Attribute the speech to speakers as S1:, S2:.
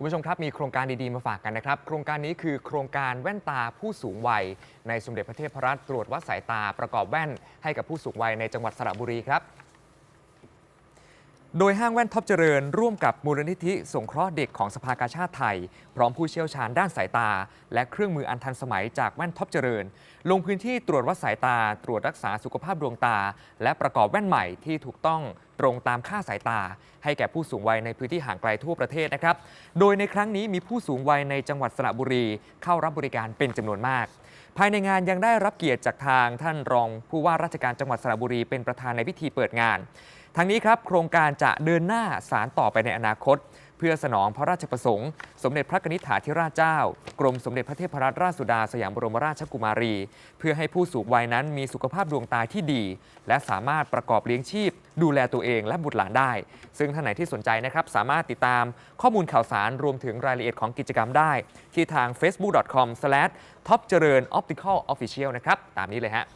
S1: คุณผู้ชมครับมีโครงการดีๆมาฝากกันนะครับ โครงการนี้คือโครงการแว่นตาผู้สูงวัย ในสมเด็จพระเทพรัตน์ตรวจวัดสายตาประกอบแว่นให้กับผู้สูงวัยในจังหวัดสระบุรีครับโดยห้างแว่นท็อปเจริญ ร่วมกับมูลนิธิสงเคราะห์เด็กของสภากาชาติไทย พร้อมผู้เชี่ยวชาญด้านสายตา และเครื่องมืออันทันสมัยจากแว่นท็อปเจริญ ลงพื้นที่ตรวจวัดสายตา ตรวจรักษาสุขภาพดวงตา และประกอบแว่นใหม่ที่ถูกต้อง ตรงตามค่าสายตา ให้แก่ผู้สูงวัยในพื้นที่ห่างไกลทั่วประเทศนะครับ โดยในครั้งนี้มีผู้สูงวัยในจังหวัดสระบุรี เข้ารับบริการเป็นจำนวนมาก ภายในงานยังได้รับเกียรติจากทางท่านรองผู้ว่าราชการจังหวัดสระบุรีเป็นประธานในพิธีเปิดงาน ทั้งนี้ครับโครงการจะเดินหน้าสารต่อไปในอนาคต เพื่อสนองพระราชประสงค์ สมเด็จพระนิษฐาธิราชเจ้า กรมสมเด็จพระเทพรัตนราชสุดาสยามบรมราชกุมารี เพื่อให้ผู้สูงวัยนั้นมีสุขภาพดวงตาที่ดี และสามารถประกอบเลี้ยงชีพ ดูแลตัวเองและบุตรหลานได้ ซึ่งท่านไหนที่สนใจนะครับ สามารถติดตามข้อมูลข่าวสารรวมถึงรายละเอียดของกิจกรรมได้ ที่ทาง facebook.com/top เจริญ optical official นะครับตามนี้เลยฮะ